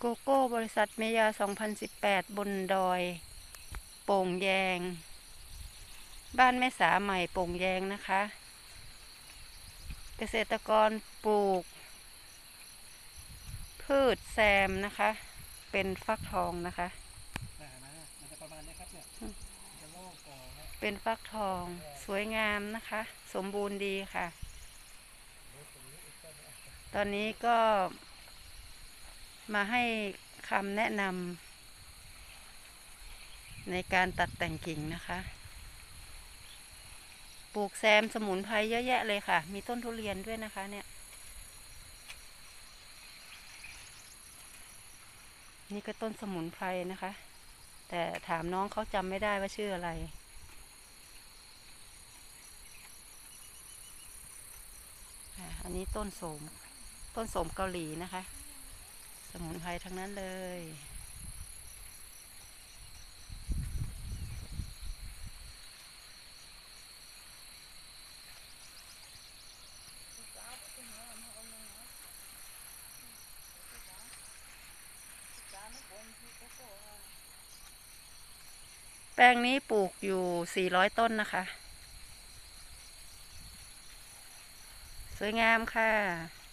โกโก้บริษัทเมยา 2018 บนดอย โป่งแยง บ้านแม่สาใหม่โป่งแยงนะคะ เกษตรกรปลูก พืชแซมนะคะ เป็นฟักทองนะคะนะนะมันจะประมาณนี้ครับเนี่ยมันจะโล่งโปร่งนะเป็นฟักทองสวยงามนะคะ สมบูรณ์ดีค่ะ ตอนนี้ก็ มาให้คำแนะนำในการตัดแต่งกิ่งนะคะ ปลูกแซมสมุนไพรเยอะแยะเลยค่ะ มีต้นทุเรียนด้วยนะคะเนี่ย นี่ก็ต้นสมุนไพรนะคะ แต่ถามน้องเขาจำไม่ได้ว่าชื่ออะไรอันนี้ต้นโสม ต้นโสมเกาหลีนะคะ มุนไพรทั้งนั้นเลย แปลงนี้ปลูกอยู่ 400 ต้นนะคะ สวยงามค่ะ